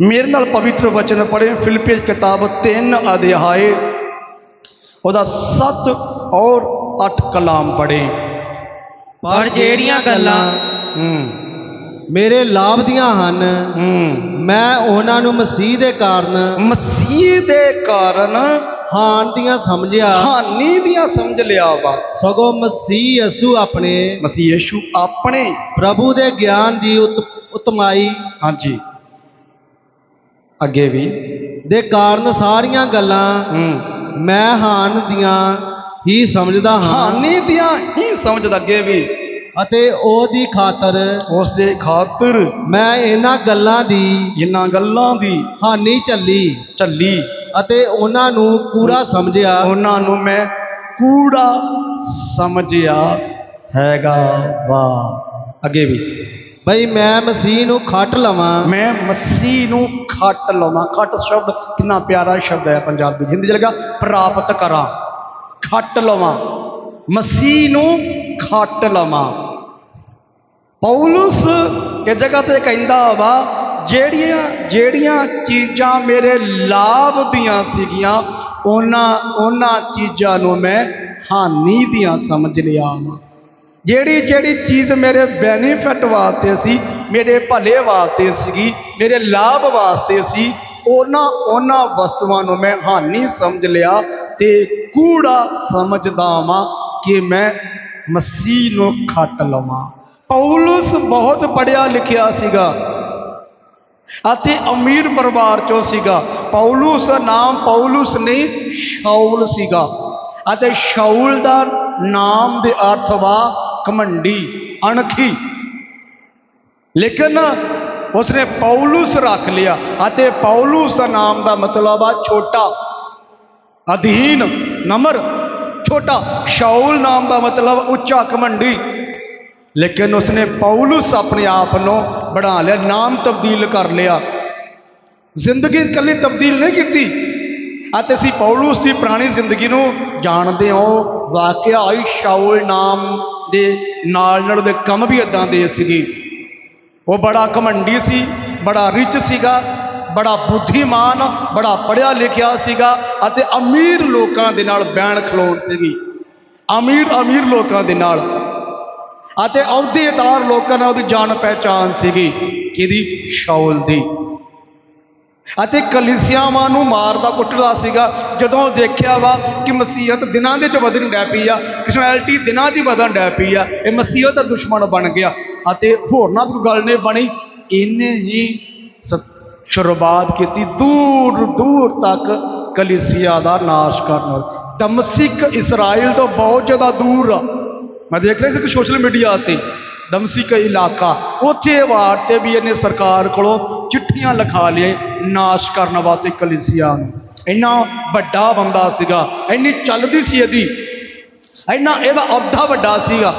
ਮੇਰੇ ਨਾਲ ਪਵਿੱਤਰ ਵਚਨ ਪੜ੍ਹੇ ਫਿਲਿਪੀਅਸ ਕਿਤਾਬ 3 ਅਧਿਆਏ ਉਹਦਾ 7 ਔਰ 8 ਕਲਾਮ ਪੜ੍ਹੇ। ਪਰ ਜਿਹੜੀਆਂ ਗੱਲਾਂ ਹੂੰ। ਮੇਰੇ ਲਾਭ ਦੀਆਂ ਹਨ ਹੂੰ। ਮੈਂ ਉਹਨਾਂ ਨੂੰ ਮਸੀਹ ਦੇ ਕਾਰਨ ਮਸੀਹ ਦੇ ਕਾਰਨ ਹਾਨ ਦੀਆਂ ਸਮਝਿਆ। ਹਾਨੀ ਦੀਆਂ ਸਮਝ ਲਿਆ ਵਾ। ਸਗੋਂ ਮਸੀਹ ਯਸੂ ਆਪਣੇ ਮਸੀਹ ਯੇਸ਼ੂ ਆਪਣੇ ਪ੍ਰਭੂ ਦੇ ਗਿਆਨ ਦੀ ਉਤ- ਉਤਮਾਈ ਹਾਂਜੀ। ਅੱਗੇ ਵੀ। ਦੇ ਕਾਰਨ ਸਾਰੀਆਂ ਗੱਲਾਂ ਮੈਂ ਹਾਨ ਦੀਆਂ ਹੀ ਸਮਝਦਾ ਹਾਂ। ਹਾਨੀ ਦੀਆਂ ਹੀ ਸਮਝਦਾ ਅੱਗੇ ਵੀ। ਅਤੇ ਉਹਦੀ ਖਾਤਰ ਉਸ ਦੇ ਖਾਤਰ ਮੈਂ ਇਹਨਾਂ ਗੱਲਾਂ ਦੀ ਇਹਨਾਂ ਗੱਲਾਂ ਦੀ ਹਾਨੀ ਚੱਲੀ ਝੱਲੀ। ਅਤੇ ਉਹਨਾਂ ਨੂੰ ਕੂੜਾ ਸਮਝਿਆ। ਉਹਨਾਂ ਨੂੰ ਮੈਂ ਕੂੜਾ ਸਮਝਿਆ ਹੈਗਾ ਵਾ। ਅੱਗੇ ਵੀ। ਬਈ ਮੈਂ ਮਸੀਹ ਨੂੰ ਖੱਟ ਲਵਾਂ। ਮੈਂ ਮਸੀਹ ਨੂੰ ਖੱਟ ਲਵਾਂ। ਖੱਟ ਸ਼ਬਦ ਕਿੰਨਾ ਪਿਆਰਾ ਸ਼ਬਦ ਹੈ ਪੰਜਾਬੀ ਹਿੰਦੀ ਚ ਲਗਾ, ਪ੍ਰਾਪਤ ਕਰਾਂ। ਖੱਟ ਲਵਾਂ। ਮਸੀਹ ਨੂੰ ਖੱਟ ਲਵਾਂ। ਪੌਲਸ ਇਹ ਜਗ੍ਹਾ ਤੇ ਕਹਿੰਦਾ ਵਾ, ਜਿਹੜੀਆਂ ਜਿਹੜੀਆਂ ਚੀਜ਼ਾਂ ਮੇਰੇ ਲਾਭ ਦੀਆਂ ਸੀਗੀਆਂ, ਉਹਨਾਂ ਉਹਨਾਂ ਚੀਜ਼ਾਂ ਨੂੰ ਮੈਂ ਹਾਨੀ ਦੀਆਂ ਸਮਝ ਲਿਆ ਵਾ। ਜਿਹੜੀ ਜਿਹੜੀ ਚੀਜ਼ ਮੇਰੇ ਬੈਨੀਫਿਟ ਵਾਸਤੇ ਸੀ, ਮੇਰੇ ਭਲੇ ਵਾਸਤੇ ਸੀਗੀ, ਮੇਰੇ ਲਾਭ ਵਾਸਤੇ ਸੀ, ਉਹਨਾਂ ਉਹਨਾਂ ਵਸਤੂਆਂ ਨੂੰ ਮੈਂ ਹਾਨੀ ਸਮਝ ਲਿਆ ਤੇ ਕੂੜਾ ਸਮਝਦਾ ਵਾਂ ਕਿ ਮੈਂ ਮਸੀਹ ਨੂੰ ਖੱਟ ਲਵਾਂ। ਪੌਲਸ ਬਹੁਤ ਪੜਿਆ ਲਿਖਿਆ ਸੀਗਾ ਅਤੇ ਅਮੀਰ ਪਰਿਵਾਰ ਚੋਂ ਸੀਗਾ। ਪੌਲਸ ਨਾਮ ਪੌਲਸ ਨਹੀਂ ਸ਼ਾਉਲ ਸੀਗਾ। ਅਤੇ ਸ਼ਾਉਲ ਦਾ ਨਾਮ ਦੇ ਅਰਥ ਵਾ ਕਮੰਡੀ ਅਣਖੀ। ਲੇਕਿਨ ਉਸਨੇ ਪੌਲਸ ਰੱਖ ਲਿਆ ਅਤੇ ਪੌਲਸ ਦਾ ਨਾਮ ਦਾ ਮਤਲਬ ਆ ਛੋਟਾ, ਅਧੀਨ, ਨਮਰ। ਛੋਟਾ ਸ਼ਾਉਲ ਨਾਮ ਦਾ ਮਤਲਬ ਉੱਚਾ ਕਮੰਡੀ ਲੇਕਿਨ ਉਸਨੇ ਪੌਲਸ ਆਪਣੇ ਆਪ ਨੂੰ ਬਣਾ ਲਿਆ, ਨਾਮ ਤਬਦੀਲ ਕਰ ਲਿਆ। ਜ਼ਿੰਦਗੀ ਇਕੱਲੀ ਤਬਦੀਲ ਨਹੀਂ ਕੀਤੀ। ਅਤੇ ਅਸੀਂ ਪੌਲਸ ਦੀ ਪੁਰਾਣੀ ਜ਼ਿੰਦਗੀ ਨੂੰ ਜਾਣਦੇ ਹਾਂ। ਵਾਕਿਆ ਆਈ ਸ਼ਾਉਲ ਨਾਮ ਦੇ ਨਾਲ ਨਾਲ ਉਹਦੇ ਕੰਮ ਵੀ ਇਦਾਂ ਦੇ ਸੀਗੇ। ਉਹ ਬੜਾ ਘਮੰਡੀ ਸੀ, ਬੜਾ ਰਿਚ ਸੀਗਾ, ਬੜਾ ਬੁੱਧੀਮਾਨ, ਬੜਾ ਪੜ੍ਹਿਆ ਲਿਖਿਆ ਸੀਗਾ ਅਤੇ ਅਮੀਰ ਲੋਕਾਂ ਦੇ ਨਾਲ ਬੈਣ ਖਲੋਣ ਸੀਗੀ। ਅਮੀਰ ਅਮੀਰ ਲੋਕਾਂ ਦੇ ਨਾਲ। ਅਤੇ ਅਹੁਦੇਦਾਰ ਲੋਕਾਂ ਨਾਲ ਉਹਦੀ ਜਾਣ ਪਹਿਚਾਨ ਸੀਗੀ, ਕਿਹਦੀ? ਸ਼ੌਲ ਦੀ। ਅਤੇ ਕਲੀਸਿਆਵਾਂ ਨੂੰ ਮਾਰਦਾ ਕੁੱਟਦਾ ਸੀਗਾ। ਜਦੋਂ ਦੇਖਿਆ ਵਾ ਕਿ ਮਸੀਹਤ ਦਿਨਾਂ ਦੇ ਚ ਵਧਣ ਡੈ ਪਈ ਆ ਕ੍ਰਿਸਚੈਨਿਟੀ ਦਿਨਾਂ 'ਚ ਹੀ ਵਧਣ ਡੈ ਪਈ ਆ, ਇਹ ਮਸੀਹਤ ਦਾ ਦੁਸ਼ਮਣ ਬਣ ਗਿਆ। ਅਤੇ ਹੋਰਨਾਂ ਕੋਈ ਗੱਲ ਨਹੀਂ ਬਣੀ, ਇਹਨੇ ਹੀ ਸ- ਸ਼ੁਰੂਆਤ ਕੀਤੀ ਦੂਰ ਦੂਰ ਤੱਕ ਕਲੀਸਿਆ ਦਾ ਨਾਸ਼ ਕਰਨ ਦਮਸਿਕ ਇਸਰਾਇਲ ਤੋਂ ਬਹੁਤ ਜ਼ਿਆਦਾ ਦੂਰ ਆ। ਮੈਂ ਦੇਖ ਰਿਹਾ ਸੀ ਕਿ ਸੋਸ਼ਲ ਮੀਡੀਆ ਤੇ। ਦਮਸਿਕ ਇਲਾਕਾ, ਉੱਥੇ ਵਾਰ ਤੇ ਵੀ ਇਹਨੇ ਸਰਕਾਰ ਕੋਲੋਂ ਚਿੱਠੀਆਂ ਲਿਖਾ ਲਈਆਂ, ਨਾਸ਼ ਕਰਨ ਵਾਸਤੇ ਕਲੀਸਿਆ। ਨੂੰ ਇੰਨਾ ਵੱਡਾ ਬੰਦਾ ਸੀਗਾ, ਇੰਨੀ ਚੱਲਦੀ ਸੀ ਇਹਦੀ। ਇੰਨਾ ਇਹਦਾ ਅਹੁਦਾ ਵੱਡਾ ਸੀਗਾ,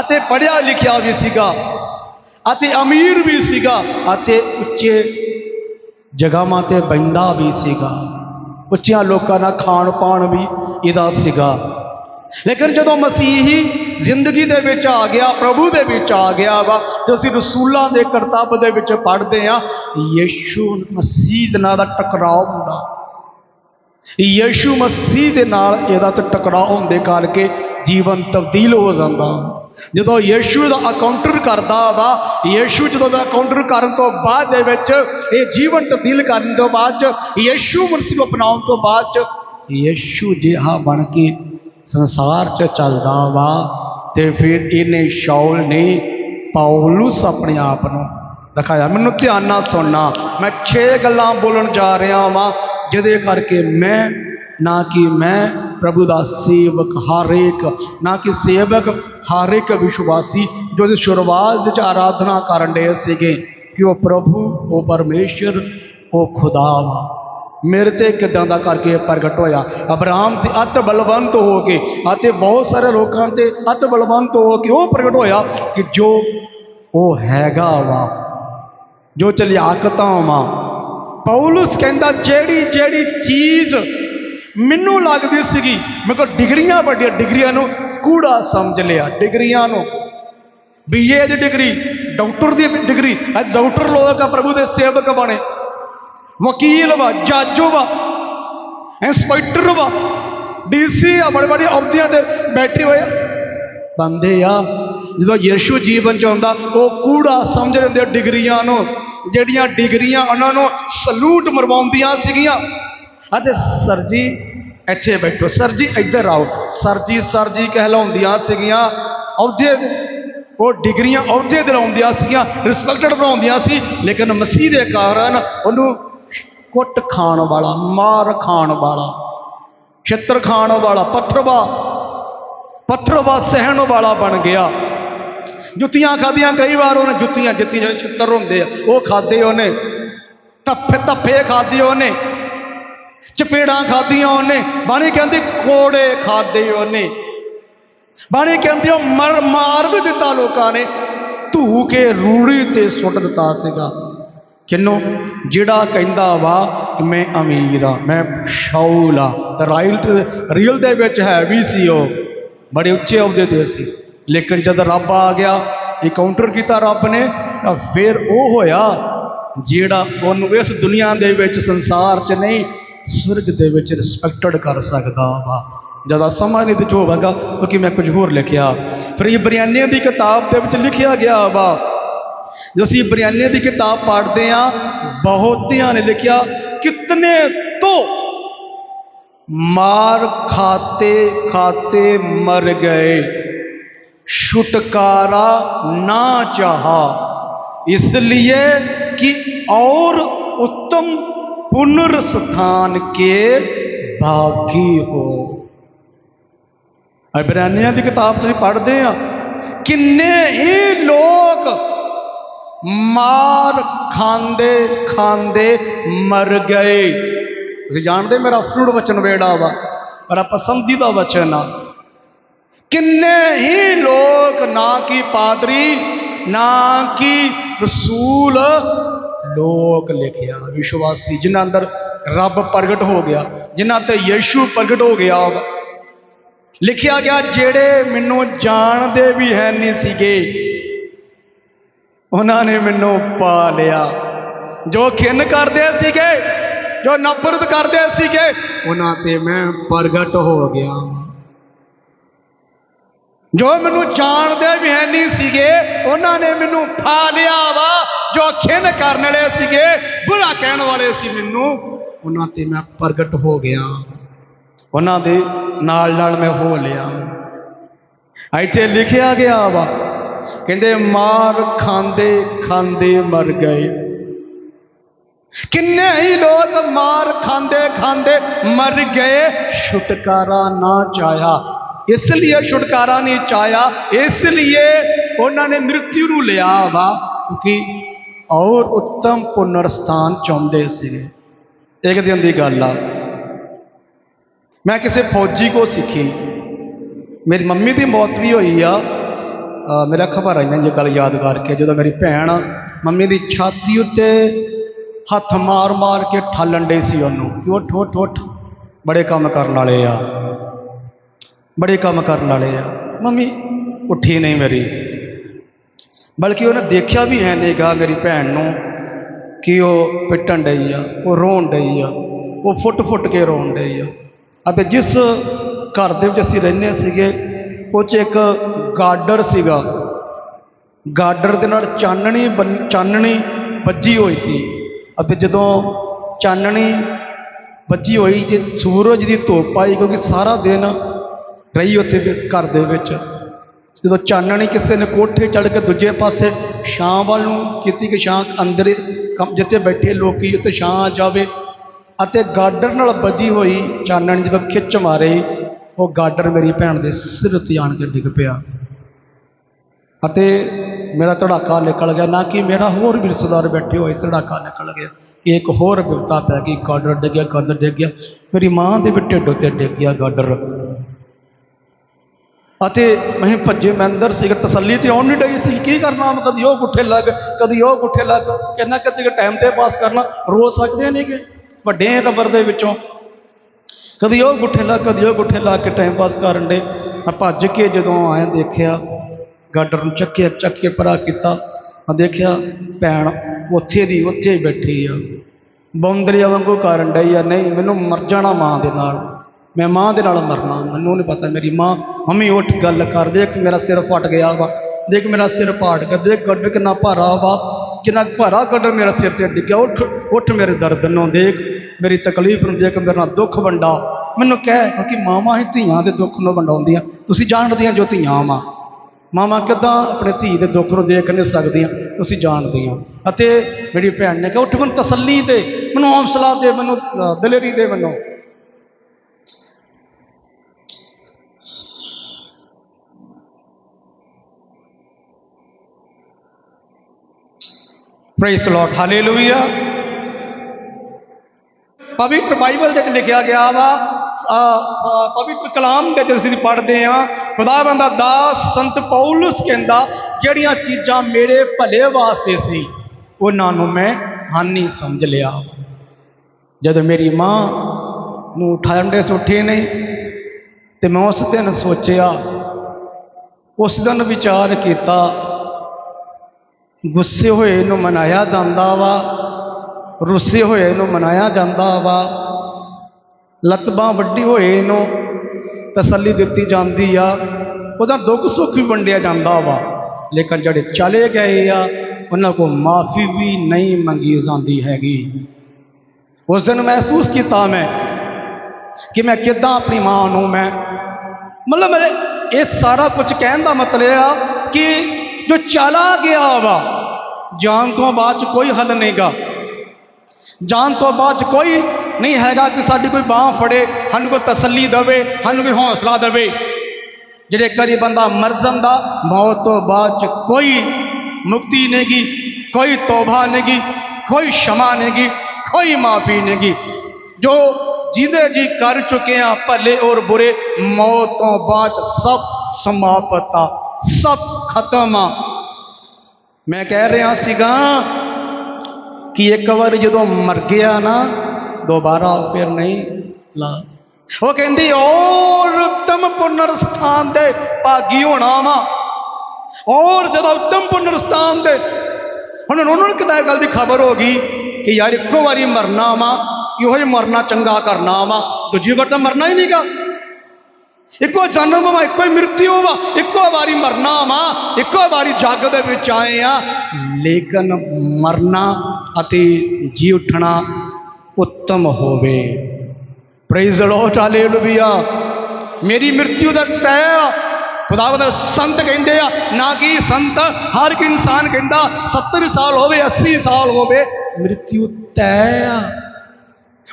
ਅਤੇ ਪੜ੍ਹਿਆ ਲਿਖਿਆ ਵੀ ਸੀਗਾ, ਅਤੇ ਅਮੀਰ ਵੀ ਸੀਗਾ, ਅਤੇ ਉੱਚੇ ਜਗ੍ਹਾਵਾਂ ਤੇ ਬੈਂਦਾ ਵੀ ਸੀਗਾ। ਉੱਚਿਆਂ ਲੋਕਾਂ ਨਾਲ ਖਾਣ ਪਾਣ ਵੀ ਇਹਦਾ ਸੀਗਾ। ਲੇਕਿਨ ਜਦੋਂ ਮਸੀਹੀ ਜ਼ਿੰਦਗੀ ਦੇ ਵਿੱਚ ਆ ਗਿਆ, ਪ੍ਰਭੂ ਦੇ ਵਿੱਚ ਆ ਗਿਆ ਵਾ ਤੇ ਅਸੀਂ ਰਸੂਲਾਂ ਦੇ ਕਰਤੱਵ ਦੇ ਵਿੱਚ ਪੜ੍ਹਦੇ ਆ ਯੀਸ਼ੂ ਮਸੀਹ ਨਾਲ ਦਾ ਟਕਰਾਅ ਹੁੰਦਾ। ਯੀਸ਼ੂ ਮਸੀਹ ਦੇ ਨਾਲ ਇਹਦਾ ਤੇ ਟਕਰਾਅ ਹੋਣ ਕਰਕੇ ਜੀਵਨ ਤਬਦੀਲ ਹੋ ਜਾਂਦਾ। ਜਦੋਂ ਯੀਸ਼ੂ ਦਾ ਅਕਾਊਂਟਰ ਕਰਦਾ ਵਾ, ਯੀਸ਼ੂ ਜਦੋਂ ਦਾ ਅਕਾਊਂਟਰ ਕਰਨ ਤੋਂ ਬਾਅਦ ਦੇ ਵਿੱਚ ਇਹ ਜੀਵਨ ਤਬਦੀਲ ਕਰਨ ਤੋਂ ਬਾਅਦ ਚ, ਯੀਸ਼ੂ ਮਸੀਹ ਨੂੰ ਅਪਣਾਉਣ ਤੋਂ ਬਾਅਦ ਚ, ਯੀਸ਼ੂ ਜਿਹਾ ਬਣ ਕੇ ਸੰਸਾਰ 'ਚ ਚੱਲਦਾ ਵਾ। ਤੇ ਫਿਰ ਇਹਨੇ ਸ਼ੌਲ ਨੇ ਪੌਲੁਸ ਆਪਣੇ ਆਪ ਨੂੰ ਰਖਾਇਆ। ਮੈਨੂੰ ਧਿਆਨ ਨਾਲ ਸੁਣਨਾ, ਮੈਂ 6 ਗੱਲਾਂ ਬੋਲਣ ਜਾ ਰਿਹਾ ਵਾਂ, ਜਿਹਦੇ ਕਰਕੇ ਮੈਂ, ਨਾ ਕਿ ਮੈਂ ਪ੍ਰਭੂ ਦਾ ਸੇਵਕ ਹਰ ਇੱਕ ਨਾ ਕਿ ਸੇਵਕ ਹਰ ਇੱਕ ਵਿਸ਼ਵਾਸੀ, ਜੋ ਇਸ ਸ਼ੁਰੂਆਤ ਵਿੱਚ ਆਰਾਧਨਾ ਕਰਨ ਦੇ ਸੀਗੇ ਕਿ ਉਹ ਪ੍ਰਭੂ, ਉਹ ਪਰਮੇਸ਼ਰ, ਉਹ ਖੁਦਾ ਵਾ। ਮੇਰੇ ਤੇ ਕਿਦਾਂ ਦਾ ਕਰਕੇ ਪ੍ਰਗਟ ਹੋਇਆ। ਅਬਰਾਮ ਤੇ ਅਤ ਬਲਵੰਤ ਹੋ ਕੇ ਅਤੇ ਬਹੁਤ ਸਾਰੇ ਲੋਕਾਂ ਤੇ ਅਤ ਬਲਵੰਤ ਹੋ ਕੇ ਉਹ ਪ੍ਰਗਟ ਹੋਇਆ ਕਿ ਜੋ ਉਹ ਹੈਗਾ ਵਾ, ਜੋ ਚਲਿਆਕਤਾਂ ਵਾ, ਪੌਲਸ ਕਹਿੰਦਾ, ਜਿਹੜੀ ਜਿਹੜੀ ਚੀਜ਼ ਮੈਨੂੰ ਲੱਗਦੀ ਸੀਗੀ ਮੇਰੇ ਕੋਲ ਡਿਗਰੀਆਂ ਵੱਡੀਆਂ, ਡਿਗਰੀਆਂ ਨੂੰ ਕੂੜਾ ਸਮਝ ਲਿਆ, ਡਿਗਰੀਆਂ ਨੂੰ। ਬੀਏ ਦੀ ਡਿਗਰੀ, ਡਾਕਟਰ ਦੀ ਡਿਗਰੀ, ਅੱਜ ਡਾਕਟਰ ਲੋਕ ਆ, ਪ੍ਰਭੂ ਦੇ ਸੇਵਕ ਬਣੇ। ਵਕੀਲ ਵਾ, ਜੱਜ ਵਾ, ਇੰਸਪੈਕਟਰ ਵਾ, ਡੀਸੀ ਆ, ਬੜੇ ਬੜੇ ਅਹੁਦਿਆਂ ਤੇ ਬੈਠੇ ਹੋਏ ਆ। ਬੰਦੇ ਆ, ਜਦੋਂ ਯਿਸੂ ਜੀਵਨ ਚ ਆਉਂਦਾ, ਉਹ ਕੂੜਾ ਸਮਝ ਲੈਂਦੇ ਡਿਗਰੀਆਂ ਨੂੰ, ਜਿਹੜੀਆਂ ਡਿਗਰੀਆਂ ਉਹਨਾਂ ਨੂੰ ਸਲੂਟ ਮਰਵਾਉਂਦੀਆਂ ਸੀਗੀਆਂ। ਅਤੇ ਸਰ ਜੀ, ਇੱਥੇ ਬੈਠੋ, ਸਰ ਜੀ, ਇੱਧਰ ਆਓ। ਸਰ ਜੀ ਸਰ ਜੀ ਕਹਿਲਾਉਂਦੀਆਂ ਸੀਗੀਆਂ, ਅਹੁਦੇ ਉਹ ਡਿਗਰੀਆਂ ਅਹੁਦੇ ਦਿਲਾਉਂਦੀਆਂ ਸੀਗੀਆਂ, ਰਿਸਪੈਕਟਡ ਬਣਾਉਂਦੀਆਂ ਸੀ, ਲੇਕਿਨ ਮਸੀਹ ਦੇ ਕਾਰਨ ਉਹਨੂੰ ਕੁੱਟ ਖਾਣ ਵਾਲਾ, ਮਾਰ ਖਾਣ ਵਾਲਾ, ਛਿੱਤਰ ਖਾਣ ਵਾਲਾ, ਪੱਥਰਵਾ ਪੱਥਰਵਾ ਸਹਿਣ ਵਾਲਾ ਬਣ ਗਿਆ। ਜੁੱਤੀਆਂ ਖਾਧੀਆਂ, ਕਈ ਵਾਰ ਉਹਨੇ ਜੁੱਤੀਆਂ ਜਿੱਤੀਆਂ ਜਿਹੜੇ ਛਿੱਤਰ ਹੁੰਦੇ ਆ, ਉਹ ਖਾਦੇ ਉਹਨੇ। ਧੱਫੇ ਧੱਫੇ ਖਾਦੇ ਉਹਨੇ। ਚਪੇੜਾਂ ਖਾਧੀਆਂ ਉਹਨੇ। ਬਾਣੀ ਕਹਿੰਦੀ ਕੋੜੇ ਖਾਦੇ ਉਹਨੇ। ਬਾਣੀ ਕਹਿੰਦੀ ਉਹ ਮਰ ਮਾਰ ਵੀ ਦਿੱਤਾ ਲੋਕਾਂ ਨੇ। ਧੂ ਕੇ ਰੂੜੀ ਤੇ ਸੁੱਟ ਦਿੱਤਾ ਸੀਗਾ। ਕਿੰਨੂੰ? ਜਿਹੜਾ ਕਹਿੰਦਾ ਵਾ, ਮੈਂ ਅਮੀਰ ਆ ਮੈਂ ਸ਼ੌਲ ਆ ਤੇ ਰਾਇਲ ਰੀਅਲ ਦੇ ਵਿੱਚ ਹੈ ਵੀ ਸੀ ਉਹ। ਬੜੇ ਉੱਚੇ ਅਹੁਦੇ ਤੇ ਸੀ। ਲੇਕਿਨ ਜਦ ਰੱਬ ਆ ਗਿਆ ਇਨਕਾਊਂਟਰ ਕੀਤਾ ਰੱਬ ਨੇ, ਤਾਂ ਫਿਰ ਉਹ ਹੋਇਆ ਜਿਹੜਾ ਉਹਨੂੰ ਇਸ ਦੁਨੀਆ ਦੇ ਵਿੱਚ, ਸੰਸਾਰ 'ਚ ਨਹੀਂ, ਸਵਰਗ ਦੇ ਵਿੱਚ ਰਿਸਪੈਕਟਡ ਕਰ ਸਕਦਾ ਵਾ। ਜ਼ਿਆਦਾ ਸਮਾਂ ਨਹੀਂ ਤੇ ਹੋਵੇਗਾ, ਕਿਉਂਕਿ ਮੈਂ ਕੁਝ ਹੋਰ ਲਿਖਿਆ। ਫਿਰ ਇਬਰਾਨੀਆਂ ਦੀ ਕਿਤਾਬ ਦੇ ਵਿੱਚ ਲਿਖਿਆ ਗਿਆ ਵਾ جو اسی بریانے دی کتاب پڑھتے ہاں بہتیاں نے لکھیا، کتنے تو مار کھاتے کھاتے مر گئے، چھٹکارا نہ چاہا، اس لیے کہ اور اتم پنرستھان کے باقی ہو۔ ابرانیہ دی کتاب تھی پڑھتے ہیں، کنے ہی لوگ ਮਾਰ ਖਾਂਦੇ ਖਾਂਦੇ ਮਰ ਗਏ। ਤੁਸੀਂ ਜਾਣਦੇ ਮੇਰਾ ਫਰੂਟ ਵਚਨ ਵੇੜਾ ਵਾ, ਮੇਰਾ ਪਸੰਦੀਦਾ ਵਚਨ ਆ। ਕਿੰਨੇ ਹੀ ਲੋਕ ਨਾ ਕਿ ਪਾਦਰੀ ਨਾ ਕਿ ਰਸੂਲ ਲੋਕ ਲਿਖਿਆ। ਵਿਸ਼ਵਾਸੀ, ਜਿਨ੍ਹਾਂ ਅੰਦਰ ਰੱਬ ਪ੍ਰਗਟ ਹੋ ਗਿਆ, ਜਿਨ੍ਹਾਂ ਤੇ ਯੀਸ਼ੂ ਪ੍ਰਗਟ ਹੋ ਗਿਆ ਵਾ। ਲਿਖਿਆ ਗਿਆ, ਜਿਹੜੇ ਮੈਨੂੰ ਜਾਣਦੇ ਵੀ ਹੈ ਨਹੀਂ ਸੀਗੇ ਉਹਨਾਂ ਨੇ ਮੈਨੂੰ ਪਾ ਲਿਆ। ਜੋ ਖਿੰਨ ਕਰਦੇ ਸੀਗੇ, ਜੋ ਨਫ਼ਰਤ ਕਰਦੇ ਸੀਗੇ, ਉਹਨਾਂ ਤੇ ਮੈਂ ਪ੍ਰਗਟ ਹੋ ਗਿਆ। ਜੋ ਮੈਨੂੰ ਜਾਣਦੇ ਵੀ ਹੈ ਨਹੀਂ ਸੀਗੇ, ਉਹਨਾਂ ਨੇ ਮੈਨੂੰ ਫਾ ਲਿਆ ਵਾ। ਜੋ ਖਿੰਨ ਕਰਨ ਵਾਲੇ ਸੀਗੇ, ਬੁਰਾ ਕਹਿਣ ਵਾਲੇ ਸੀ ਮੈਨੂੰ, ਉਹਨਾਂ ਤੇ ਮੈਂ ਪ੍ਰਗਟ ਹੋ ਗਿਆ। ਉਹਨਾਂ ਦੇ ਨਾਲ ਨਾਲ ਮੈਂ ਹੋ ਲਿਆ। ਇੱਥੇ ਲਿਖਿਆ ਗਿਆ ਵਾ ਕਹਿੰਦੇ ਮਾਰ ਖਾਂਦੇ ਖਾਂਦੇ ਮਰ ਗਏ। ਕਿੰਨੇ ਹੀ ਲੋਕ ਮਾਰ ਖਾਂਦੇ ਖਾਂਦੇ ਮਰ ਗਏ। ਛੁਟਕਾਰਾ ਨਾ ਚਾਇਆ ਇਸ ਲਈ ਛੁਟਕਾਰਾ ਨਹੀਂ ਚਾਇਆ ਇਸ ਲਈ ਉਹਨਾਂ ਨੇ ਮ੍ਰਿਤਿੂ ਨੂੰ ਲਿਆ ਵਾ ਕਿਉਂਕਿ ਔਰ ਉੱਤਮ ਪੁਨਰ ਸਥਾਨ ਚਾਹੁੰਦੇ ਸੀਗੇ। ਇੱਕ ਦਿਨ ਦੀ ਗੱਲ ਆ। ਮੈਂ ਕਿਸੇ ਫੌਜੀ ਕੋ ਸਿੱਖੀ। ਮੇਰੀ ਮੰਮੀ ਦੀ ਮੌਤ ਵੀ ਹੋਈ ਆ। ਅ, ਮੇਰਾ ਖਬਰ ਆਈਆਂ ਇਹ ਗੱਲ ਯਾਦ ਕਰਕੇ ਜਦੋਂ ਮੇਰੀ ਭੈਣ ਮੰਮੀ ਦੀ ਛਾਤੀ ਉੱਤੇ ਹੱਥ ਮਾਰ ਮਾਰ ਕੇ ਠਾਲਣ ਡੇ ਸੀ ਉਹਨੂੰ ਕਿ ਉੱਠ ਉੱਠ ਉੱਠ ਬੜੇ ਕੰਮ ਕਰਨ ਵਾਲੇ ਆ। ਬੜੇ ਕੰਮ ਕਰਨ ਵਾਲੇ ਆ। ਮੰਮੀ ਉੱਠੀ ਨਹੀਂ ਮੇਰੀ। ਬਲਕਿ ਉਹਨੇ ਦੇਖਿਆ ਵੀ ਹੈ ਨਹੀਂਗਾ ਮੇਰੀ ਭੈਣ ਨੂੰ ਕਿ ਉਹ ਪਿੱਟਣ ਡਈ ਆ ਉਹ ਰੋਣ ਡਈ ਆ ਉਹ ਫੁੱਟ ਫੁੱਟ ਕੇ ਰੋਣ ਡਈ ਆ। ਅਤੇ ਜਿਸ ਘਰ ਦੇ ਵਿੱਚ ਅਸੀਂ ਰਹਿੰਦੇ ਸੀਗੇ ਉਹ 'ਚ ਇੱਕ ਗਾਡਰ ਸੀਗਾ। ਗਾਡਰ ਦੇ ਨਾਲ ਚਾਨਣੀ ਬਨ- ਚਾਨਣੀ ਵੱਜੀ ਹੋਈ ਸੀ। ਅਤੇ ਜਦੋਂ ਚਾਨਣੀ ਵੱਜੀ ਹੋਈ, ਜੇ ਸੂਰਜ ਦੀ ਧੁੱਪ ਆਈ, ਕਿਉਂਕਿ ਸਾਰਾ ਦਿਨ ਰਹੀ ਉੱਥੇ ਘਰ ਦੇ ਵਿੱਚ, ਜਦੋਂ ਚਾਨਣੀ ਕਿਸੇ ਨੇ ਕੋਠੇ ਚੜ ਕੇ ਦੂਜੇ ਪਾਸੇ ਛਾਂ ਵੱਲ ਨੂੰ ਕੀਤੀ ਕਿ ਛਾਂ ਅੰਦਰ ਕੰਮ- ਜਿੱਥੇ ਬੈਠੇ ਲੋਕੀ, ਉੱਥੇ ਛਾਂ ਆ ਜਾਵੇ। ਅਤੇ ਗਾਡਰ ਨਾਲ ਵੱਜੀ ਹੋਈ ਚਾਨਣ ਜਦੋਂ ਖਿੱਚ ਮਾਰੇ ਉਹ ਗਾਡਰ ਮੇਰੀ ਭੈਣ ਦੇ ਸਿਰ ਉੱਤੇ ਆਣ ਕੇ ਡਿੱਗ ਪਿਆ। ਅਤੇ ਮੇਰਾ ਧੜਾਕਾ ਨਿਕਲ ਗਿਆ, ਨਾ ਕਿ ਮੇਰਾ ਹੋਰ ਵੀ ਰਿਸ਼ਤੇਦਾਰ ਬੈਠੇ ਹੋਏ ਧੜਾਕਾ ਨਿਕਲ ਗਿਆ। ਕਿ ਇੱਕ ਹੋਰ ਬਿਪਤਾ ਪੈ ਗਈ, ਗਾਡਰ ਡਿੱਗ ਗਿਆ, ਗਾਡਰ ਡਿੱਗ ਗਿਆ। ਮੇਰੀ ਮਾਂ ਦੇ ਵੀ ਢਿੱਡ ਉੱਤੇ ਡਿੱਗ ਗਿਆ ਗਾਡਰ। ਅਤੇ ਮੈਂ ਭੱਜੇ, ਮੈਂ ਅੰਦਰ ਸੀਗਾ, ਤਸੱਲੀ ਤੇ ਆਉਣ ਨਹੀਂ ਡਈ ਸੀ। ਕੀ ਕਰਨਾ? ਮੈਂ ਕਦੀ ਉਹ ਗੁੱਠੇ ਲੱਗ, ਕਦੀ ਉਹ ਗੁੱਠੇ ਲੱਗ। ਕਿੰਨਾ ਕਿਤੇ ਟਾਈਮ ਤੇ ਪਾਸ ਕਰਨਾ? ਰੋ ਸਕਦੇ ਨਹੀਂਗੇ। ਵੱਡੇ ਟੱਬਰ ਦੇ ਵਿੱਚੋਂ ਕਦੀ ਉਹ ਗੁੱਠੇ ਲਾ, ਕਦੀ ਉਹ ਗੁੱਠੇ ਲਾ ਕੇ ਟਾਈਮ ਪਾਸ ਕਰਨ ਦੇ ਮੈਂ ਭੱਜ ਕੇ ਜਦੋਂ ਆਇਆ, ਦੇਖਿਆ ਗਾਡਰ ਨੂੰ ਚੱਕਿਆ, ਚੱਕ ਕੇ ਪਰਾ ਕੀਤਾ। ਮੈਂ ਦੇਖਿਆ ਭੈਣ ਉੱਥੇ ਦੀ ਉੱਥੇ ਹੀ ਬੈਠੀ ਆ। ਬੌਂਦਰੀਆ ਵਾਂਗੂ ਕਰਨ ਡਈ ਆ, ਨਹੀਂ, ਮੈਨੂੰ ਮਰ ਜਾਣਾ ਮਾਂ ਦੇ ਨਾਲ। ਮੈਂ ਮਾਂ ਦੇ ਨਾਲ ਮਰਨਾ, ਮੈਨੂੰ ਨਹੀਂ ਪਤਾ ਮੇਰੀ ਮਾਂ। ਮੰਮੀ, ਉੱਠ, ਗੱਲ ਕਰ, ਦੇਖ ਮੇਰਾ ਸਿਰ ਫਟ ਗਿਆ ਵਾ। ਦੇਖ ਮੇਰਾ ਸਿਰ ਪਾੜ ਗਿਆ, ਦੇਖ ਗੱਡਰ ਕਿੰਨਾ ਭਾਰਾ ਵਾ। ਕਿੰਨਾ ਭਾਰਾ ਗੱਡਰ ਮੇਰਾ ਸਿਰ ਤੇ ਡਿੱਗਿਆ, ਉੱਠ ਉੱਠ ਮੇਰੇ ਦਰਦ ਨੂੰ ਦੇਖ। ਮੇਰੀ ਤਕਲੀਫ ਨੂੰ ਦੇਖ ਮੇਰੇ ਨਾਲ ਦੁੱਖ ਵੰਡਾ ਮੈਨੂੰ ਕਹਿ ਕਿ ਮਾਵਾਂ ਹੀ ਧੀਆਂ ਦੇ ਦੁੱਖ ਨੂੰ ਵੰਡਾਉਂਦੀਆਂ। ਤੁਸੀਂ ਜਾਣਦੀਆਂ ਜੋ ਧੀਆਂ ਮਾਂ ਮਾਵਾਂ ਕਿੱਦਾਂ ਆਪਣੇ ਧੀ ਦੇ ਦੁੱਖ ਨੂੰ ਦੇਖ ਨਹੀਂ ਸਕਦੀਆਂ? ਤੁਸੀਂ ਜਾਣਦੀਆਂ। ਅਤੇ ਮੇਰੀ ਭੈਣ ਨੇ ਕਿਹਾ, ਉੱਠ ਮੈਨੂੰ ਤਸੱਲੀ ਦੇ, ਮੈਨੂੰ ਹੌਸਲਾ ਦੇ, ਮੈਨੂੰ ਦਲੇਰੀ ਦੇ ਮੈਨੂੰ। ਪ੍ਰੇਸ ਲਾਰਡ ਹਾਲੇਲੂਇਆ ਪਵਿੱਤਰ ਬਾਈਬਲ ਦੇ ਵਿੱਚ ਲਿਖਿਆ ਗਿਆ ਵਾ ਪਵਿੱਤਰ ਕਲਾਮ ਦੇ ਵਿੱਚ ਅਸੀਂ ਪੜ੍ਹਦੇ ਆ ਖੁਦਾਵੰਦ ਦਾ ਦਾਸ ਸੰਤ ਪੌਲਸ ਕਹਿੰਦਾ, ਜਿਹੜੀਆਂ ਚੀਜ਼ਾਂ ਮੇਰੇ ਭਲੇ ਵਾਸਤੇ ਸੀ, ਉਹਨਾਂ ਨੂੰ ਮੈਂ ਹਾਨੀ ਸਮਝ ਲਿਆ। ਜਦੋਂ ਮੇਰੀ ਮਾਂ ਨੂੰ ਠੰਡੇ ਸੇ ਉੱਠੇ ਨੇ, ਤੇ ਮੈਂ ਉਸ ਦਿਨ ਸੋਚਿਆ, ਉਸ ਦਿਨ ਵਿਚਾਰ ਕੀਤਾ, ਗੁੱਸੇ ਹੋਏ ਨੂੰ ਮਨਾਇਆ ਜਾਂਦਾ ਵਾ। ਰੁੱਸੇ ਹੋਏ ਨੂੰ ਮਨਾਇਆ ਜਾਂਦਾ ਵਾ। ਲਤਬਾਂ ਵੱਡੀ ਹੋਏ ਨੂੰ ਤਸੱਲੀ ਦਿੱਤੀ ਜਾਂਦੀ ਆ। ਉਹਦਾ ਦੁੱਖ ਸੁੱਖ ਵੀ ਵੰਡਿਆ ਜਾਂਦਾ ਵਾ। ਲੇਕਿਨ ਜਿਹੜੇ ਚਲੇ ਗਏ ਆ, ਉਹਨਾਂ ਕੋ ਮਾਫੀ ਵੀ ਨਹੀਂ ਮੰਗੀ ਜਾਂਦੀ ਹੈਗੀ। ਉਸ ਦਿਨ ਮਹਿਸੂਸ ਕੀਤਾ ਮੈਂ ਕਿ ਮੈਂ ਕਿੱਦਾਂ ਆਪਣੀ ਮਾਂ ਨੂੰ ਮੈਂ, ਮਤਲਬ ਮੇਰੇ ਇਹ ਸਾਰਾ ਕੁਝ ਕਹਿਣ ਦਾ ਮਤਲਬ ਆ ਕਿ ਜੋ ਚਲਾ ਗਿਆ ਵਾ, ਜਾਣ ਤੋਂ ਬਾਅਦ ਚ ਕੋਈ ਹੱਲ ਨਹੀਂਗਾ ਜਾਣ ਤੋਂ ਬਾਅਦ 'ਚ ਕੋਈ ਨਹੀਂ ਹੈਗਾ ਕਿ ਸਾਡੀ ਕੋਈ ਬਾਹ ਫੜੇ, ਸਾਨੂੰ ਕੋਈ ਤਸੱਲੀ ਦੇਵੇ, ਸਾਨੂੰ ਕੋਈ ਹੌਸਲਾ ਦੇਵੇ। ਜਿਹੜੇ ਕਰੀ ਬੰਦਾ ਮਰ ਜਾਂਦਾ, ਮੌਤ ਤੋਂ ਬਾਅਦ 'ਚ ਕੋਈ ਮੁਕਤੀ ਨਹੀਂਗੀ ਕੋਈ ਤੋਬਾ ਨਹੀਂਗੀ ਕੋਈ ਸ਼ਮਾ ਨਹੀਂਗੀ ਕੋਈ ਮਾਫੀ ਨਹੀਂਗੀ ਜੋ ਜਿਹਦੇ ਜੀ ਕਰ ਚੁੱਕੇ ਆ ਭਲੇ ਔਰ ਬੁਰੇ, ਮੌਤ ਤੋਂ ਬਾਅਦ ਸਭ ਸਮਾਪਤ ਆ, ਸਭ ਖਤਮ ਆ। ਮੈਂ ਕਹਿ ਰਿਹਾ ਸੀਗਾ ਕਿ ਇੱਕ ਵਾਰ ਜਦੋਂ ਮਰ ਗਿਆ ਨਾ, ਦੁਬਾਰਾ ਫਿਰ ਨਹੀਂ ਲਾ। ਉਹ ਕਹਿੰਦੀ ਔਰ ਉੱਤਮ ਪੁਨਰ ਸਥਾਨ ਦੇ ਭਾਗੀ ਹੋਣਾ ਵਾ। ਔਰ ਜਦੋਂ ਉੱਤਮ ਪੁਨਰ ਸਥਾਨ ਦੇ ਹੁਣ ਉਹਨਾਂ ਨੂੰ ਕਿਤਾ ਗੱਲ ਦੀ ਖਬਰ ਹੋ ਗਈ ਕਿ ਯਾਰ ਇੱਕੋ ਵਾਰੀ ਮਰਨਾ ਵਾ ਇਹੋ ਹੀ ਮਰਨਾ ਚੰਗਾ ਕਰਨਾ ਵਾ। ਦੂਜੀ ਵਾਰ ਤਾਂ ਮਰਨਾ ਹੀ ਨਹੀਂਗਾ ਇੱਕੋ ਜਨਮ ਵਾ, ਇੱਕੋ ਹੀ ਮ੍ਰਿਤਿਉ ਵਾ। ਇੱਕੋ ਵਾਰੀ ਮਰਨਾ ਵਾ, ਇੱਕੋ ਵਾਰੀ ਜੱਗ ਦੇ ਵਿੱਚ ਆਏ ਆ। ਲੇਕਿਨ ਮਰਨਾ ਅਤੇ ਜੀ ਉੱਠਣਾ ਉੱਤਮ ਹੋਵੇ। ਪ੍ਰੇਜ਼ ਲਾਰਡ ਹਾਲੇਲੂਇਆ ਮੇਰੀ ਮ੍ਰਿਤਿਉ ਦਾ ਤੈਅ ਆ। ਖੁਦਾਵੰਦ ਦੇ ਸੰਤ ਕਹਿੰਦੇ ਆ, ਨਾ ਕਿ ਸੰਤ ਹਰ ਇੱਕ ਇਨਸਾਨ ਕਹਿੰਦਾ 70 ਸਾਲ ਹੋਵੇ 80 ਸਾਲ ਹੋਵੇ ਮ੍ਰਿਤਿਉ ਤੈਅ ਆ।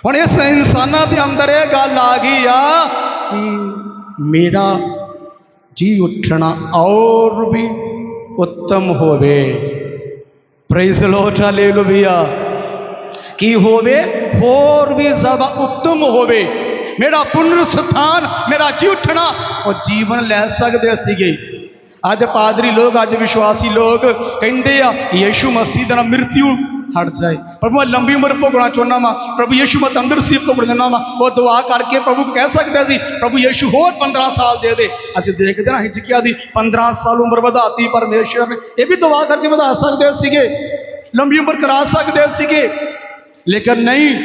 ਹੁਣ ਇਸ ਇਨਸਾਨਾਂ ਦੇ ਅੰਦਰ ਇਹ ਗੱਲ ਆ ਗਈ ਆ ਕਿ ਮੇਰਾ ਜੀ ਉੱਠਣਾ ਔਰ ਵੀ ਉੱਤਮ ਹੋਵੇ। ਪ੍ਰੇਜ਼ ਲਾਰਡ ਹਾਲੇਲੂਇਆ ਕੀ ਹੋਵੇ? ਹੋਰ ਵੀ ਜ਼ਿਆਦਾ ਉੱਤਮ ਹੋਵੇ। ਮੇਰਾ ਪੁਨਰ ਸਥਾਨ, ਮੇਰਾ ਜੀ ਉੱਠਣਾ, ਉਹ ਜੀਵਨ ਲੈ ਸਕਦੇ ਸੀਗੇ। ਅੱਜ ਪਾਦਰੀ ਲੋਕ, ਅੱਜ ਵਿਸ਼ਵਾਸੀ ਲੋਕ ਕਹਿੰਦੇ ਆ, ਯੀਸ਼ੂ ਮਸੀਹ ਦਾ ਮ੍ਰਿਤਿਉ ਹਟ ਜਾਏ। ਪ੍ਰਭੂ ਮੈਂ ਲੰਬੀ ਉਮਰ ਭੋਗਣਾ ਚਾਹੁੰਦਾ ਵਾਂ। ਪ੍ਰਭੂ, ਯੀਸ਼ੂ ਮੈਂ ਤੰਦਰੁਸਤੀ ਭੋਗਣਾ ਚਾਹੁੰਦਾ ਵਾਂ। ਉਹ ਦੁਆ ਕਰਕੇ ਪ੍ਰਭੂ ਨੂੰ ਕਹਿ ਸਕਦੇ ਸੀ, ਪ੍ਰਭੂ, ਯੀਸ਼ੂ, ਹੋਰ 15 ਸਾਲ ਦੇ ਦੇ। ਅਸੀਂ ਦੇਖਦੇ ਨਾ ਹਿਜਕਿਆ ਦੀ 15 ਸਾਲ ਉਮਰ ਵਧਾਤੀ ਪਰਮੇਸ਼ਰ ਨੇ। ਇਹ ਵੀ ਦੁਆ ਕਰਕੇ ਵਧਾ ਸਕਦੇ ਸੀਗੇ। ਲੰਬੀ ਉਮਰ ਕਰਾ ਸਕਦੇ ਸੀਗੇ। ਲੇਕਿਨ ਨਹੀਂ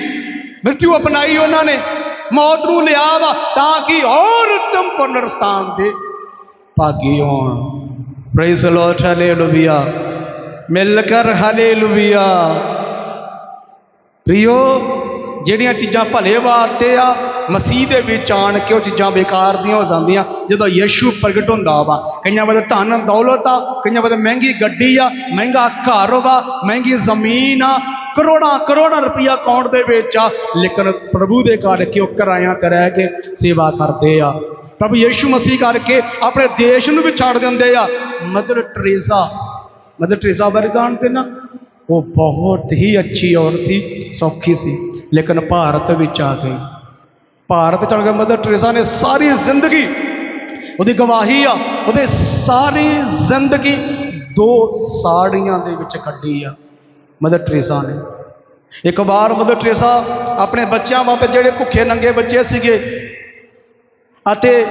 ਮ੍ਰਿਤਿਉ ਅਪਣਾਈ ਉਹਨਾਂ ਨੇ। ਮੌਤ ਨੂੰ ਲਿਆ ਵਾ ਤਾਂ ਕਿ ਔਰ ਉੱਤਮ ਪੁਨਰਸਥਾਨ ਦੇ ਭਾਗੀ ਹੋਣ। ਪ੍ਰੇਜ਼ ਲਾਰਡ ਹਾਲੇਲੂਇਆ ਮਿਲ ਕਰ ਹਾਲੇਲੂਇਆ। ਪ੍ਰਿਓ ਜਿਹੜੀਆਂ ਚੀਜ਼ਾਂ ਭਲੇ ਵਾਸਤੇ ਆ, ਮਸੀਹ ਦੇ ਵਿੱਚ ਆਣ ਕੇ ਉਹ ਚੀਜ਼ਾਂ ਬੇਕਾਰ ਦੀਆਂ ਹੋ ਜਾਂਦੀਆਂ। ਜਦੋਂ ਯੀਸ਼ੂ ਪ੍ਰਗਟ ਹੁੰਦਾ ਵਾ, ਕਈਆਂ ਵੇਲੇ ਧਨ, ਦੌਲਤ ਆ, ਕਈਆਂ ਵੇਲੇ ਮਹਿੰਗੀ ਗੱਡੀ ਆ, ਮਹਿੰਗਾ ਘਰ ਵਾ, ਮਹਿੰਗੀ ਜ਼ਮੀਨ ਆ, ਕਰੋੜਾਂ ਕਰੋੜਾਂ ਰੁਪਈਆ ਅਕਾਊਂਟ ਦੇ ਵਿੱਚ ਆ। ਲੇਕਿਨ ਪ੍ਰਭੂ ਦੇ ਕਰਕੇ ਉਹ ਕਿਰਾਇਆਂ ਤੇ ਰਹਿ ਕੇ ਸੇਵਾ ਕਰਦੇ ਆ। ਪ੍ਰਭੂ ਯੀਸ਼ੂ ਮਸੀਹ ਕਰਕੇ ਆਪਣੇ ਦੇਸ਼ ਨੂੰ ਵੀ ਛੱਡ ਦਿੰਦੇ ਆ। ਮਦਰ ਟਰੇਜ਼ਾ ਮਦਰ ਟਰੇਜ਼ਾ ਬਾਰੇ ਜਾਣਦੇ ਨਾ, ਉਹ ਬਹੁਤ ਹੀ ਅੱਛੀ ਔਰਤ ਸੀ, ਸੌਖੀ ਸੀ, ਲੇਕਿਨ ਭਾਰਤ ਵਿੱਚ ਆ ਗਈ। ਭਾਰਤ ਚੜ ਗਏ ਮਦਰ ਟਰੇਜ਼ਾ ਨੇ ਸਾਰੀ ਜ਼ਿੰਦਗੀ ਉਹਦੀ ਗਵਾਹੀ ਆ, ਉਹਦੇ ਸਾਰੀ ਜ਼ਿੰਦਗੀ ਦੋ ਸਾੜੀਆਂ ਦੇ ਵਿੱਚ ਕੱਢੀ ਆ ਮਦਰ ਟਰੇਜ਼ਾ ਨੇ। ਇੱਕ ਵਾਰ ਮਦਰ ਟਰੇਜ਼ਾ ਆਪਣੇ ਬੱਚਿਆਂ ਵਾਸਤੇ ਜਿਹੜੇ ਭੁੱਖੇ ਨੰਗੇ ਬੱਚੇ ਸੀਗੇ, ਅਤੇ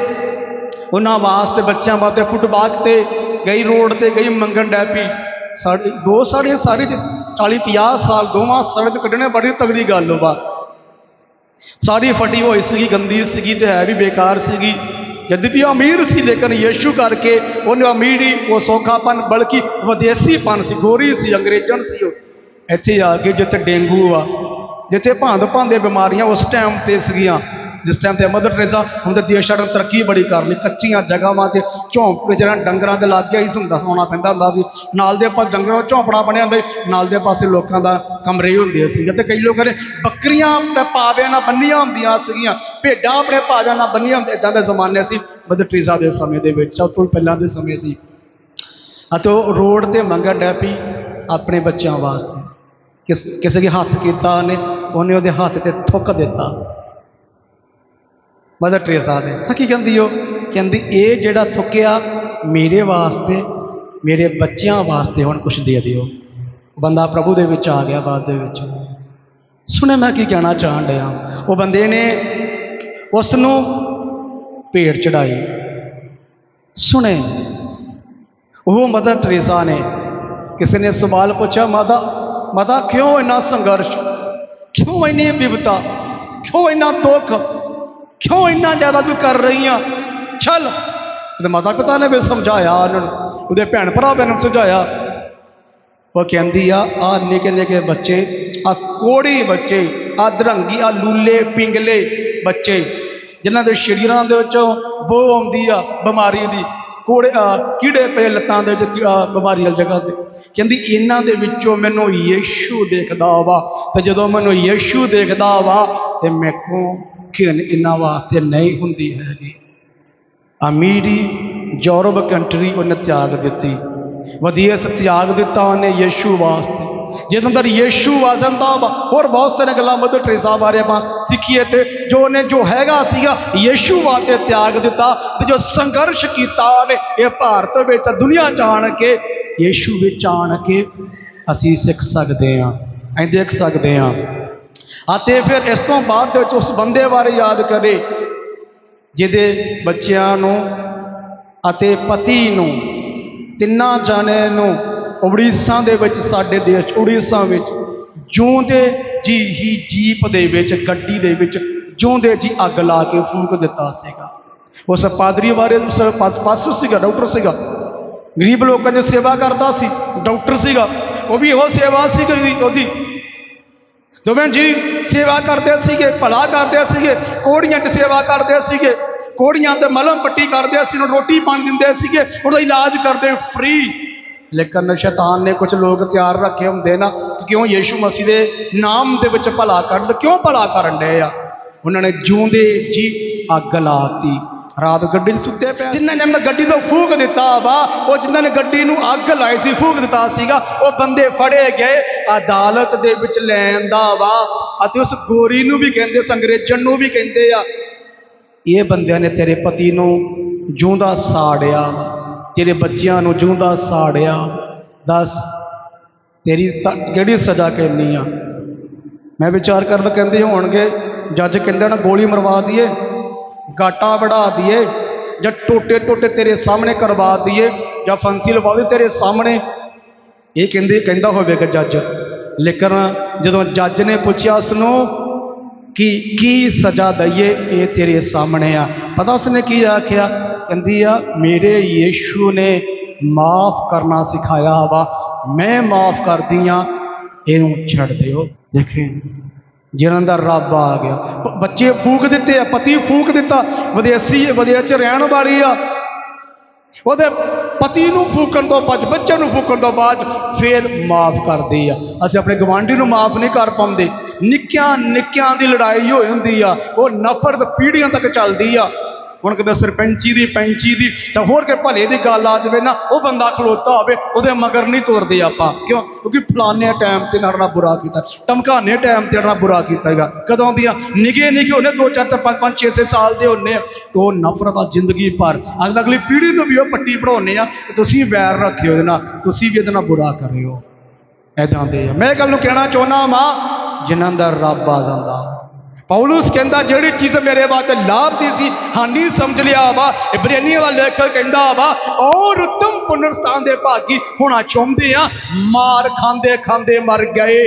ਉਹਨਾਂ ਵਾਸਤੇ ਬੱਚਿਆਂ ਵਾਸਤੇ ਫੁੱਟਬਾਕ ਤੇ ਗਈ ਰੋਡ ਤੇ ਗਈ ਮੰਗਣ ਡੈਪੀ ਪਈ। ਸਾਡੀ ਦੋ ਸਾੜੀਆਂ ਸਾਰੇ ਚ 40 50 ਸਾਲ ਦੋਵਾਂ ਸੜਕ ਕੱਢਣੇ ਬੜੀ ਤਗੜੀ ਗੱਲ ਵਾ। ਸਾਰੀ ਫਟੀ ਹੋਈ ਸੀਗੀ, ਗੰਦੀ ਸੀਗੀ ਤੇ ਹੈ ਵੀ ਬੇਕਾਰ ਸੀਗੀ। ਯਦਿਪੀ ਉਹ ਅਮੀਰ ਸੀ, ਲੇਕਿਨ ਯੀਸ਼ੂ ਕਰਕੇ ਉਹਨੇ ਅਮੀਰੀ, ਉਹ ਸੌਖਾਪਨ, ਬਲਕਿ ਵਿਦੇਸੀਪਨ ਸੀ, ਗੋਰੀ ਸੀ ਅੰਗਰੇਜ਼ਨ ਸੀ ਉਹ। ਇੱਥੇ ਆ ਕੇ ਜਿੱਥੇ ਡੇਂਗੂ ਆ, ਜਿੱਥੇ ਭਾਂਦ ਭਾਂਦੇ ਬਿਮਾਰੀਆਂ ਉਸ ਟਾਈਮ ਤੇ ਸੀਗੀਆਂ। ਜਿਸ ਟਾਈਮ ਤੇ ਮਦਰ ਟਰੇਸਾ ਹੁਣ ਤੇ ਦੇਸ਼ ਸਾਡਾ ਤਰੱਕੀ ਬੜੀ ਕਰ ਲਈ ਕੱਚੀਆਂ ਜਗ੍ਹਾਵਾਂ 'ਚ ਝੌਂਪੜੇ ਜਿਹੜਾ ਡੰਗਰਾਂ ਦੇ ਲਾਗੇ ਹੀ ਹੁੰਦਾ, ਸੌਣਾ ਪੈਂਦਾ ਹੁੰਦਾ ਸੀ। ਨਾਲ ਦੇ ਪਾਸੇ ਡੰਗਰਾਂ ਦਾ ਝੌਂਪੜਾ ਬਣਿਆ ਹੁੰਦਾ ਸੀ, ਨਾਲ ਦੇ ਪਾਸੇ ਲੋਕਾਂ ਦਾ ਕਮਰੇ ਹੁੰਦੇ ਸੀ। ਤੇ ਕਈ ਲੋਕਾਂ ਨੇ ਬੱਕਰੀਆਂ ਆਪਣੇ ਪਾਵਿਆਂ ਨਾਲ ਬੰਨੀਆਂ ਹੁੰਦੀਆਂ ਸੀਗੀਆਂ, ਭੇਡਾਂ ਆਪਣੇ ਪਾਵਿਆਂ ਨਾਲ ਬੰਨੀਆਂ ਹੁੰਦੀਆਂ ਇਦਾਂ ਦੇ ਜ਼ਮਾਨੇ ਸੀ ਮਦਰ ਟਰੇਸਾ ਦੇ ਸਮੇਂ ਦੇ ਵਿੱਚ ਉਹ ਤੋਂ ਪਹਿਲਾਂ ਦੇ ਸਮੇਂ ਸੀ। ਅਤੇ ਉਹ ਰੋਡ ਤੇ ਮੰਗਣ ਡੈ ਪਈ ਆਪਣੇ ਬੱਚਿਆਂ ਵਾਸਤੇ। ਕਿਸ, ਕਿਸੇ ਦੇ ਹੱਥ ਕੀਤਾ ਉਹਨੇ ਉਹਨੇ ਉਹਦੇ ਹੱਥ ਤੇ ਥੁੱਕ ਦਿੱਤਾ। ਮਦਰ ਟਰੇਸਾ ਦੇ ਸਖੀ ਕਹਿੰਦੀ ਉਹ, ਕਹਿੰਦੀ ਇਹ ਜਿਹੜਾ ਥੁੱਕਿਆ ਮੇਰੇ ਵਾਸਤੇ, ਮੇਰੇ ਬੱਚਿਆਂ ਵਾਸਤੇ ਹੁਣ ਕੁਝ ਦੇ ਦਿਓ। ਬੰਦਾ ਪ੍ਰਭੂ ਦੇ ਵਿੱਚ ਆ ਗਿਆ ਬਾਅਦ ਦੇ ਵਿੱਚ। ਸੁਣੇ ਮੈਂ ਕੀ ਕਹਿਣਾ ਚਾਹਣ ਡਿਆ। ਉਹ ਬੰਦੇ ਨੇ ਉਸ ਨੂੰ ਭੇਟ ਚੜਾਈ ਸੁਣੇ। ਉਹ ਮਦਰ ਟਰੇਸਾ ਨੇ ਕਿਸੇ ਨੇ ਸਵਾਲ ਪੁੱਛਿਆ, ਮਾਤਾ ਮਾਤਾ, ਕਿਉਂ ਇੰਨਾ ਸੰਘਰਸ਼? ਕਿਉਂ ਇੰਨੀ ਵਿਵਤਾ ਕਿਉਂ ਇੰਨਾ ਦੁੱਖ? ਕਿਉਂ ਇੰਨਾ ਜ਼ਿਆਦਾ ਤੂੰ ਕਰ ਰਹੀ ਆ? ਚੱਲ। ਉਹਦੇ ਮਾਤਾ ਪਿਤਾ ਨੇ ਵੀ ਸਮਝਾਇਆ ਉਹਨਾਂ। ਨੂੰ ਉਹਦੇ ਭੈਣ ਭਰਾ ਨੇ ਸਮਝਾਇਆ। ਉਹ ਕਹਿੰਦੀ ਆ ਆ ਨਿੱਕੇ ਨਿੱਕੇ ਬੱਚੇ ਆ ਕੋੜੀ ਬੱਚੇ ਆ ਦਰੰਗੀ ਆ ਲੂਲੇ, ਪਿੰਗਲੇ ਬੱਚੇ, ਜਿਨ੍ਹਾਂ ਦੇ ਸ਼ਰੀਰਾਂ ਦੇ ਵਿੱਚੋਂ ਬੋ ਆਉਂਦੀ ਆ ਬਿਮਾਰੀ ਦੀ। ਕੋੜੇ ਕੀੜੇ ਪਏ ਲੱਤਾਂ ਦੇ ਵਿੱਚ ਬਿਮਾਰੀ ਵਾਲੀ ਜਗ੍ਹਾ ਤੇ। ਕਹਿੰਦੀ, ਇਹਨਾਂ ਦੇ ਵਿੱਚੋਂ ਮੈਨੂੰ ਯੀਸ਼ੂ ਦੇਖਦਾ ਵਾ। ਤੇ ਜਦੋਂ ਮੈਨੂੰ ਯੀਸ਼ੂ ਦੇਖਦਾ ਵਾ, ਤੇ ਮੈਂ ਕੋ ਇਹਨਾਂ ਵਾਸਤੇ ਨਹੀਂ ਹੁੰਦੀ ਹੈਗੀ। ਅਮੀਰੀ ਯੂਰਪ ਕੰਟਰੀ ਉਹਨੇ ਤਿਆਗ ਦਿੱਤੀ। ਵਧੀਆ ਤਿਆਗ ਦਿੱਤਾ ਉਹਨੇ ਯੀਸ਼ੂ ਵਾਸਤੇ। ਜਿਹਦੇ ਅੰਦਰ ਯੀਸ਼ੂ ਆ ਜਾਂਦਾ ਵਾ ਹੋਰ ਬਹੁਤ ਸਾਰੀਆਂ ਗੱਲਾਂ ਮਦਰ ਟਰੇਸਾ ਬਾਰੇ ਆਪਾਂ ਸਿੱਖੀਏ ਤੇ ਜੋ ਉਹਨੇ, ਜੋ ਹੈਗਾ ਸੀਗਾ, ਯੀਸ਼ੂ ਵਾਸਤੇ ਤਿਆਗ ਦਿੱਤਾ ਤੇ ਜੋ ਸੰਘਰਸ਼ ਕੀਤਾ ਉਹਨੇ, ਇਹ ਭਾਰਤ ਵਿੱਚ, ਦੁਨੀਆ ਚ ਆਣ ਕੇ, ਯੀਸ਼ੂ ਵਿੱਚ ਆਣ ਕੇ ਅਸੀਂ ਸਿੱਖ ਸਕਦੇ ਹਾਂ, ਅਸੀਂ ਦੇਖ ਸਕਦੇ ਹਾਂ। ਅਤੇ ਫਿਰ ਇਸ ਤੋਂ ਬਾਅਦ ਦੇ ਵਿੱਚ ਉਸ ਬੰਦੇ ਬਾਰੇ ਯਾਦ ਕਰੇ, ਜਿਹਦੇ ਬੱਚਿਆਂ ਨੂੰ ਅਤੇ ਪਤੀ ਨੂੰ, ਤਿੰਨਾਂ ਜਾਣੇ ਨੂੰ ਉੜੀਸਾ ਦੇ ਵਿੱਚ, ਸਾਡੇ ਦੇਸ਼ ਉੜੀਸਾ ਵਿੱਚ ਜਿਉਂਦੇ ਜੀ ਹੀ ਜੀਪ ਦੇ ਵਿੱਚ, ਗੱਡੀ ਦੇ ਵਿੱਚ ਜਿਉਂਦੇ ਜੀ ਅੱਗ ਲਾ ਕੇ ਫੂਕ ਦਿੱਤਾ ਸੀਗਾ। ਉਸ ਪਾਦਰੀ ਬਾਰੇ ਉਸ ਪਾਸ, ਪਾਸੂ ਸੀਗਾ, ਡਾਕਟਰ ਸੀਗਾ। ਗਰੀਬ ਲੋਕਾਂ ਦੀ ਸੇਵਾ ਕਰਦਾ ਸੀ, ਡਾਕਟਰ ਸੀਗਾ। ਉਹ ਵੀ ਉਹ ਸੇਵਾ ਸੀ ਉਹਦੀ। ਦੋਵੇਂ ਜੀ ਸੇਵਾ ਕਰਦੇ ਸੀਗੇ, ਭਲਾ ਕਰਦੇ ਸੀਗੇ, ਕੋੜੀਆਂ 'ਚ ਸੇਵਾ ਕਰਦੇ ਸੀਗੇ, ਕੋੜੀਆਂ ਤੇ ਮਲਮ ਪੱਟੀ ਕਰਦੇ ਸੀ, ਉਹਨੂੰ ਰੋਟੀ ਪਾਣੀ ਦਿੰਦੇ ਸੀਗੇ, ਉਹਦਾ ਇਲਾਜ ਕਰਦੇ ਫ੍ਰੀ ਲੇਕਿਨ ਸ਼ੈਤਾਨ ਨੇ ਕੁਝ ਲੋਕ ਤਿਆਰ ਰੱਖੇ ਹੁੰਦੇ ਨਾ ਕਿ ਕਿਉਂ ਯੀਸ਼ੂ ਮਸੀਹ ਦੇ ਨਾਮ ਦੇ ਵਿੱਚ ਭਲਾ ਕਰਨ ਕਿਉਂ ਭਲਾ ਕਰਨ ਡਏ ਆ? ਉਹਨਾਂ ਨੇ ਜੂੰਦੇ ਜੀ ਅੱਗ ਲਾਤੀ। ਰਾਤ ਗੱਡੀ 'ਚ ਸੁੱਤੇ ਪਏ ਜਿਨ੍ਹਾਂ ਨੇ ਅੰਦਰ ਗੱਡੀ ਤੋਂ ਫੂਕ ਦਿੱਤਾ ਵਾ, ਉਹ ਜਿਨ੍ਹਾਂ ਨੇ ਗੱਡੀ ਨੂੰ ਅੱਗ ਲਾਈ ਸੀ, ਫੂਕ ਦਿੱਤਾ ਸੀਗਾ, ਉਹ ਬੰਦੇ ਫੜੇ ਗਏ ਅਦਾਲਤ ਦੇ ਵਿੱਚ ਲੈਂਦਾ ਵਾ, ਅਤੇ ਉਸ ਗੋਰੀ ਨੂੰ ਵੀ ਕਹਿੰਦੇ ਉਸ ਅੰਗਰੇਜ਼ਨ ਨੂੰ ਵੀ ਕਹਿੰਦੇ ਆ, ਇਹ ਬੰਦਿਆਂ ਨੇ ਤੇਰੇ ਪਤੀ ਨੂੰ ਜੂੰਦਾ ਸਾੜਿਆ, ਤੇਰੇ ਬੱਚਿਆਂ ਨੂੰ ਜੂੰਦਾ ਸਾੜਿਆ, ਦੱਸ ਤੇਰੀ ਕਿਹੜੀ ਸਜ਼ਾ ਕਰਨੀ ਆ? ਮੈਂ ਵਿਚਾਰ ਕਰਦਾ ਕਹਿੰਦੇ ਹੋਣਗੇ, ਜੱਜ ਕਹਿੰਦੇ ਨਾ ਗੋਲੀ ਮਰਵਾ ਦਈਏ। ਗਾਟਾ ਵੜਾ ਦਈਏ, ਜਾਂ ਟੋਟੇ ਟੋਟੇ ਤੇਰੇ ਸਾਹਮਣੇ ਕਰਵਾ ਦਈਏ, ਜਾਂ ਫਾਂਸੀ ਲਵਾ ਦੇ ਤੇਰੇ ਸਾਹਮਣੇ। ਇਹ ਕਹਿੰਦੇ, ਕਹਿੰਦਾ ਹੋਵੇਗਾ ਜੱਜ। ਲੇਕਿਨ ਜਦੋਂ ਜੱਜ ਨੇ ਪੁੱਛਿਆ ਉਸ ਨੂੰ ਕਿ ਕੀ ਸਜ਼ਾ ਦਈਏ, ਇਹ ਤੇਰੇ ਸਾਹਮਣੇ ਆ। ਪਤਾ ਉਸਨੇ ਕੀ ਆਖਿਆ? ਕਹਿੰਦੀ ਆ, ਮੇਰੇ ਯੀਸ਼ੂ ਨੇ ਮਾਫ ਕਰਨਾ ਸਿਖਾਇਆ ਵਾ। ਮੈਂ ਮਾਫ ਕਰਦੀ ਆ, ਇਹਨੂੰ ਛੱਡ ਦਿਓ। ਦੇਖੇ। ਜਿਹਨਾਂ ਦਾ ਰੱਬ ਆ ਗਿਆ। ਬੱਚੇ ਫੂਕ ਦਿੱਤੇ ਆ, ਪਤੀ ਫੂਕ ਦਿੱਤਾ। ਵਿਦੇਸੀ, ਵਿਦੇਸ਼ ਰਹਿਣ ਵਾਲੀ ਆ। ਉਹਦੇ ਪਤੀ ਨੂੰ ਫੂਕਣ ਤੋਂ ਬਾਅਦ, ਬੱਚੇ ਨੂੰ ਫੂਕਣ ਤੋਂ ਬਾਅਦ ਫੇਰ ਮਾਫ ਕਰਦੀ ਆ। ਅਸੀਂ ਆਪਣੇ ਗਵਾਂਢੀ ਨੂੰ ਮਾਫ ਨਹੀਂ ਕਰ ਪਾਉਂਦੇ। ਨਿੱਕਿਆਂ ਨਿੱਕਿਆਂ ਦੀ ਲੜਾਈ ਹੋਈ ਹੁੰਦੀ ਆ। ਉਹ ਨਫ਼ਰਤ ਪੀੜ੍ਹੀਆਂ ਤੱਕ ਚੱਲਦੀ ਆ। ਹੁਣ ਕਿਤੇ ਸਰਪੰਚੀ ਦੀ ਪੈਂਚੀ ਦੀ, ਤਾਂ ਹੋਰ ਕਿ ਭਲੇ ਦੀ ਗੱਲ ਆ ਜਾਵੇ ਨਾ, ਉਹ ਬੰਦਾ ਖਲੋਤਾ ਹੋਵੇ, ਉਹਦੇ ਮਗਰ ਨਹੀਂ ਤੁਰਦੇ ਆਪਾਂ। ਕਿਉਂ? ਕਿਉਂਕਿ ਫਲਾਣੇ ਟਾਈਮ ਤੇ ਨਾਲ ਬੁਰਾ ਕੀਤਾ। ਟਮਕਾਨੇ ਟਾਈਮ ਤੇ ਨਾਲ ਬੁਰਾ ਕੀਤਾ ਹੈਗਾ। ਕਦੋਂ ਦੀਆਂ? ਨਿਗੇ ਨਿਗੇ ਉਹਨੇ ਦੋ ਚਾਰ ਤੇ ਪੰਜ ਪੰਜ, ਛੇ ਛੇ ਸਾਲ ਦੇ ਹੁੰਨੇ ਆ। ਤੇ ਨਫ਼ਰਤ ਆ ਜ਼ਿੰਦਗੀ ਭਰ। ਅਗਲੀ ਅਗਲੀ ਪੀੜ੍ਹੀ ਨੂੰ ਵੀ ਉਹ ਪੱਟੀ ਪੜਾਉਨੇ ਆ ਤੇ ਤੁਸੀਂ ਵੈਰ ਰੱਖਿਓ ਇਹਦੇ ਨਾਲ। ਤੁਸੀਂ ਵੀ ਇਹਦੇ ਨਾਲ ਬੁਰਾ ਕਰਿਓ। ਐਦਾਂ ਦੇ ਆ। ਮੈਂ ਇਹ ਗੱਲ ਨੂੰ ਕਹਿਣਾ ਚਾਹੁੰਦਾ ਮਾਂ ਜਿਨ੍ਹਾਂ ਦਾ ਰੱਬ ਆ ਜਾਂਦਾ। ਪੌਲਸ ਕਹਿੰਦਾ ਜਿਹੜੀ ਚੀਜ਼ ਮੇਰੇ ਵਾਸਤੇ ਲਾਭ ਦੀ ਸੀ ਹਾਨੀ ਸਮਝ ਲਿਆ ਵਾ ਇਬਰਾਨੀਆਂ ਦਾ ਲੇਖਕ ਕਹਿੰਦਾ ਵਾ ਔਰ ਉਤਮ ਪੁਨਰਸਥਾਨ ਦੇ ਭਾਗੀ ਹੋਣਾ ਚਾਹੁੰਦੇ ਆ ਮਾਰ ਖਾਂਦੇ ਖਾਂਦੇ ਮਰ ਗਏ